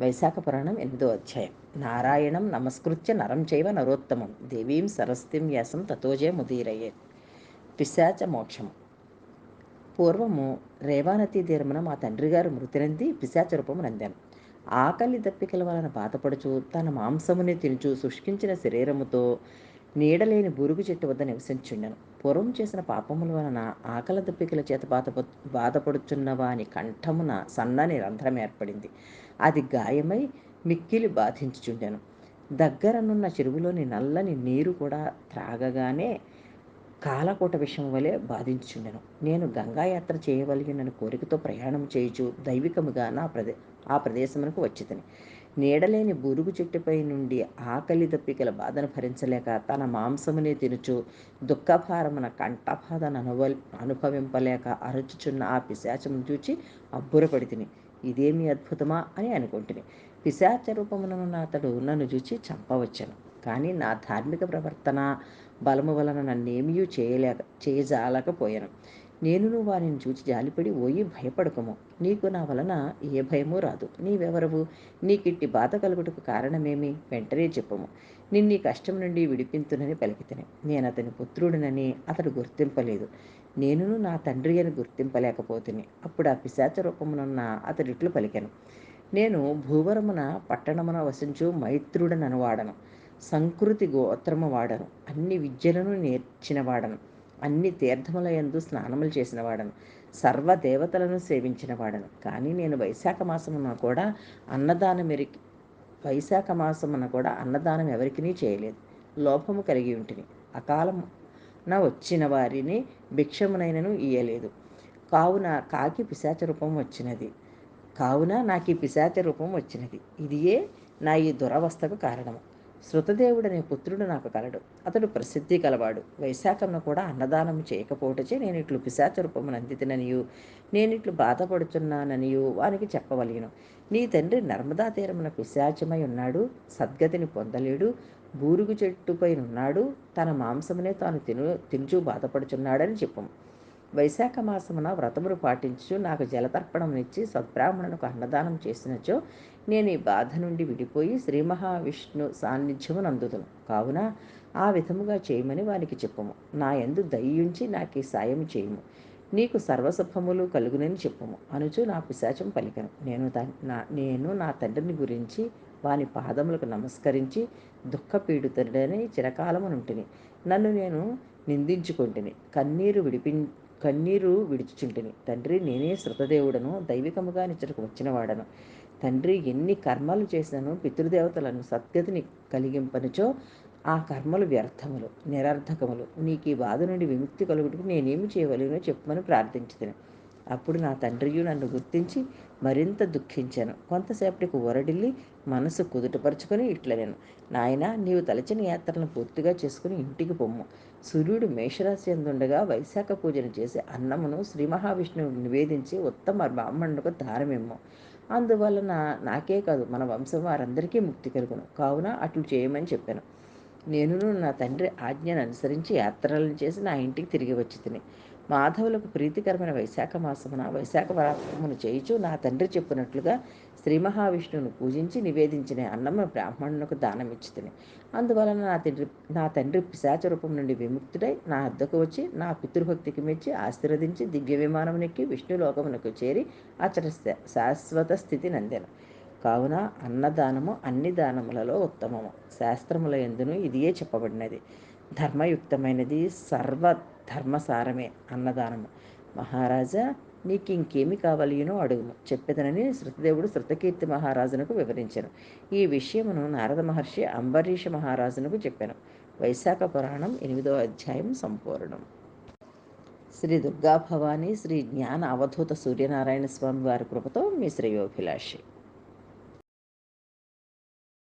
వైశాఖ పురాణం ఎనిమిదో అధ్యాయం. నారాయణం నమస్కృత్య నరం చైవ నరోత్తమం. దేవీం సరస్వతిం వ్యాసం తతోజయ ముదీరయ్యే పిశాచ మోక్షం. పూర్వము రేవానతి తీరమున మా తండ్రి గారు మృతినంది పిశాచ రూపము నందాను. ఆకలి దప్పికల వలన బాధపడుచు తన మాంసముని తినుచు శుష్కించిన శరీరముతో నీడలేని బురుగు చెట్టు వద్ద నివసించుండెను. పూర్వం చేసిన పాపముల వలన ఆకల దుప్పికల చేత బాధ బాధపడుచున్న వాని కంఠమున సన్నని రంధ్రం ఏర్పడింది. అది గాయమై మిక్కిలి బాధించుచుండెను. దగ్గరనున్న చెరువులోని నల్లని నీరు కూడా త్రాగగానే కాలకోట విషయం వలె బాధించుండెను నేను గంగాయాత్ర చేయవలగిన కోరికతో ప్రయాణం చేయుచు దైవికముగా నా ప్రదే ఆ ప్రదేశమునకు వచ్చితని. నీడలేని బురుగు చెట్టుపై నుండి ఆకలి దప్పికల బాధను భరించలేక తన మాంసమునే తినుచు దుఃఖభారమున కంఠబాధను అనుభవ అనుభవింపలేక అరుచుచున్న ఆ పిశాచమును చూచి అబ్బురపడితిని. ఇదేమి అద్భుతమా అని అనుకుంటుని. పిశాచ రూపమున అతడు నన్ను చూచి చంపవచ్చాను. కానీ నా ధార్మిక ప్రవర్తన బలము వలన నన్నేమీ చేయలేక చేయజాలకపోయాను. నేనును వారిని చూచి జాలిపడి ఓయి భయపడకము. నీకు నా వలన ఏ భయమూ రాదు. నీవెవరవు? నీకిట్టి బాధ కలుగుటకు కారణమేమి? వెంటనే చెప్పము. నిన్నీ కష్టం నుండి విడిపింతునని పలికితని. నేను అతని పుత్రుడినని అతడు గుర్తింపలేదు. నేనును నా తండ్రి అని గుర్తింపలేకపోతుని. అప్పుడు ఆ పిశాచ రూపమునున్న అతడిట్లు పలికాను. నేను భూవరమున పట్టణమున వసించు మైత్రుడనను వాడను సంకృతి గోత్రము వాడను. అన్ని విద్యలను నేర్చిన వాడను అన్ని తీర్థములయందు స్నానములు చేసిన వాడను సర్వ దేవతలను సేవించిన వాడను కానీ నేను వైశాఖ మాసమున కూడా అన్నదానం ఎరికి వైశాఖ మాసమున కూడా అన్నదానం ఎవరికినీ చేయలేదు. లోపము కలిగి ఉంటిని. అకాలం నా వచ్చిన వారిని భిక్షమునైనను ఇయ్యలేదు. కావున కాకి పిశాచ రూపం వచ్చినది. కావున నాకు ఈ పిశాచ రూపం వచ్చినది. ఇదియే నా ఈ దురవస్థకు కారణము. శృతదేవుడనే పుత్రుడు నాకు కలడు. అతడు ప్రసిద్ధి కలవాడు. వైశాఖంను కూడా అన్నదానం చేయకపోవటచే నేను ఇట్లు పిశాచ రూపము నేను నేనిట్లు బాధపడుతున్నాననియు వానికి చెప్పవలను. నీ తండ్రి నర్మదా తీరమున పిశాచమై ఉన్నాడు. సద్గతిని పొందలేడు. బూరుగు చెట్టుపై ఉన్నాడు తన మాంసమునే తాను తిను తినుచూ బాధపడుచున్నాడని చెప్పము వైశాఖ మాసమున వ్రతమును పాటించు నాకు జలతర్పణమునిచ్చి సద్బ్రాహ్మణునికి అన్నదానం చేసినచో నేను ఈ బాధ నుండి విడిపోయి శ్రీ మహావిష్ణు సాన్నిధ్యము నందుదును కావున ఆ విధముగా చేయమని వానికి చెప్పుము. నా ఎందు దయ్యుంచి నాకు ఈ సాయం చేయము. నీకు సర్వశుభములు కలుగునని చెప్పుము. అనుచు నా పిశాచం పలికను. నేను నా నేను నా తండ్రిని గురించి వాని పాదములకు నమస్కరించి దుఃఖపీడితుడని చిరకాలమునుంటిని. నన్ను నేను నిందించుకుంటుని. కన్నీరు విడిపి కన్నీరు విడిచుచుంటిని. తండ్రి నేనే శృతదేవుడను దైవికముగా నిచ్చటకు వచ్చినవాడను. తండ్రి ఎన్ని కర్మలు చేసినను పితృదేవతలను సద్గతిని కలిగింపనిచో ఆ కర్మలు వ్యర్థములు నిరర్ధకములు నీకు ఈ బాధ నుండి విముక్తి కలుగుటకు నేనేమి చేయవలేనో చెప్పమని ప్రార్థించుతాను. అప్పుడు నా తండ్రియు నన్ను గుర్తించి మరింత దుఃఖించాను. కొంతసేపటికి ఊరడిల్లి మనసు కుదుటపరుచుకొని ఇట్లా నేను నాయన నీవు తలచిన యాత్రలను పూర్తిగా చేసుకుని ఇంటికి పొమ్ము. సూర్యుడు మేషరాశి ఎందుండగా వైశాఖ పూజను చేసి అన్నమును శ్రీ మహావిష్ణువుని నివేదించి ఉత్తమ బ్రాహ్మణులకు దారమేమో అందువలన నాకే కాదు మన వంశం వారందరికీ ముక్తి కలుగును. కావున అట్లు చేయమని చెప్పాను. నేనును నా తండ్రి ఆజ్ఞను అనుసరించి యాత్రలను చేసి నా ఇంటికి తిరిగి వచ్చి తిని మాధవులకు ప్రీతికరమైన వైశాఖ మాసమున వైశాఖ వ్రతమును చేయుచు నా తండ్రి చెప్పినట్లుగా శ్రీ మహావిష్ణువును పూజించి నివేదించిన అన్నము బ్రాహ్మణులకు దానం అందువలన నా తండ్రి నా తండ్రి పిశాచ రూపం నుండి విముక్తుడై నా అద్దకు వచ్చి నా పితృభక్తికి మెచ్చి ఆశీర్వదించి దివ్య విమానమునెక్కి విష్ణులోకమునకు చేరి అచట శాశ్వత స్థితి నందాను. కావున అన్నదానము అన్ని దానములలో ఉత్తమము. శాస్త్రముల ఎందును ఇదియే చెప్పబడినది. ధర్మయుక్తమైనది సర్వ ధర్మసారమే అన్నదానము. మహారాజా నీకు ఇంకేమి కావలియనో అడుగుము. చెప్పేదనని శృతదేవుడు శృతకీర్తి మహారాజునకు వివరించాను. ఈ విషయమును నారద మహర్షి అంబరీష మహారాజునకు చెప్పాను. వైశాఖ పురాణం ఎనిమిదో అధ్యాయం సంపూర్ణం. శ్రీ దుర్గాభవాని శ్రీ జ్ఞాన అవధూత సూర్యనారాయణ స్వామి వారి కృపతో మీ శ్రేయోభిలాషి.